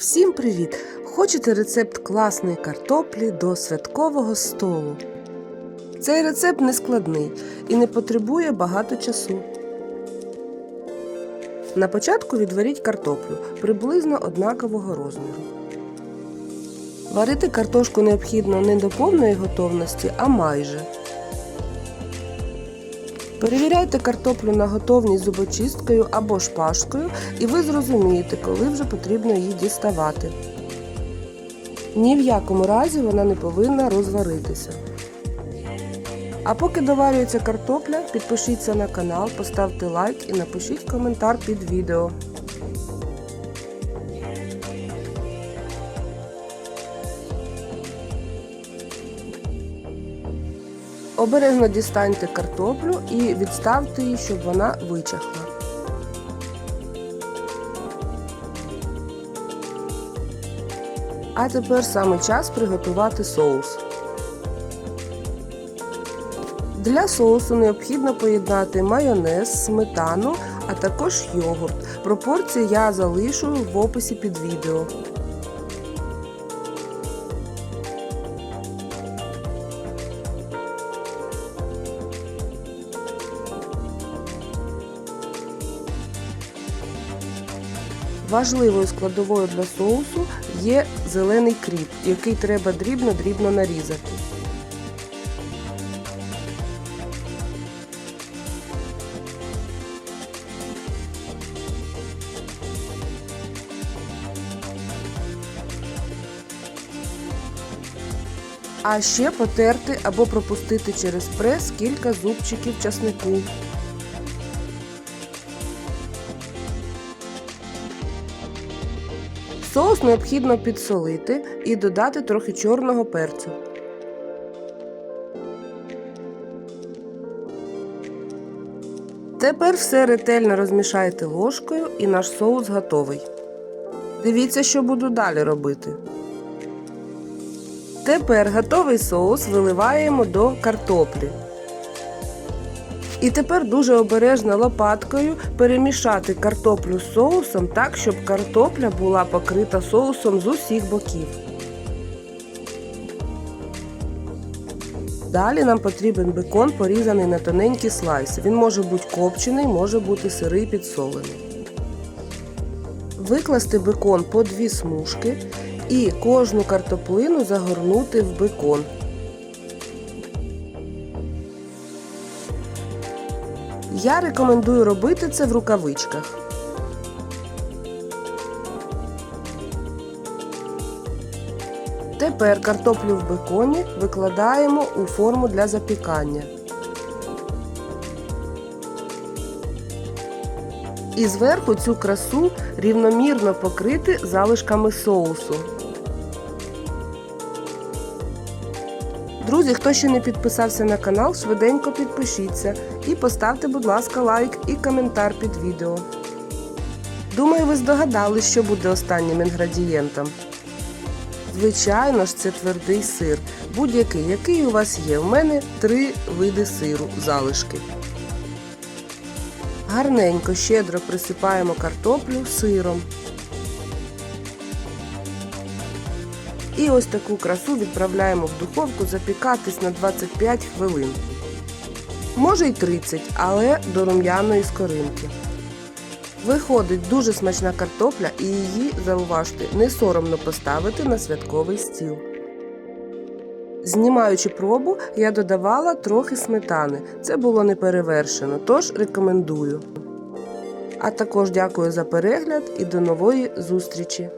Всім привіт! Хочете рецепт класної картоплі до святкового столу? Цей рецепт не складний і не потребує багато часу. На початку відваріть картоплю приблизно однакового розміру. Варити картошку необхідно не до повної готовності, а майже. Перевіряйте картоплю на готовність зубочисткою або шпажкою, і ви зрозумієте, коли вже потрібно її діставати. Ні в якому разі вона не повинна розваритися. А поки доварюється картопля, підпишіться на канал, поставте лайк і напишіть коментар під відео. Обережно дістаньте картоплю і відставте її, щоб вона вичахла. А тепер саме час приготувати соус. Для соусу необхідно поєднати майонез, сметану, а також йогурт. Пропорції я залишу в описі під відео. Важливою складовою для соусу є зелений кріп, який треба дрібно-дрібно нарізати. А ще потерти або пропустити через прес кілька зубчиків часнику. Соус необхідно підсолити і додати трохи чорного перцю. Тепер все ретельно розмішайте ложкою і наш соус готовий. Дивіться, що буду далі робити. Тепер готовий соус виливаємо до картоплі. І тепер дуже обережно лопаткою перемішати картоплю з соусом так, щоб картопля була покрита соусом з усіх боків. Далі нам потрібен бекон, порізаний на тоненькі слайси. Він може бути копчений, може бути сирий підсолений. Викласти бекон по дві смужки і кожну картоплину загорнути в бекон. Я рекомендую робити це в рукавичках. Тепер картоплю в беконі викладаємо у форму для запікання. І зверху цю красу рівномірно покрити залишками соусу. Друзі, хто ще не підписався на канал, швиденько підпишіться і поставте, будь ласка, лайк і коментар під відео. Думаю, ви здогадались, що буде останнім інгредієнтом. Звичайно ж, це твердий сир. Будь-який, який у вас є. У мене три види сиру залишки. Гарненько, щедро присипаємо картоплю сиром. І ось таку красу відправляємо в духовку запікатись на 25 хвилин. Може й 30, але до рум'яної скоринки. Виходить дуже смачна картопля і її, зауважте, не соромно поставити на святковий стіл. Знімаючи пробу, я додавала трохи сметани. Це було неперевершено, тож рекомендую. А також дякую за перегляд і до нової зустрічі!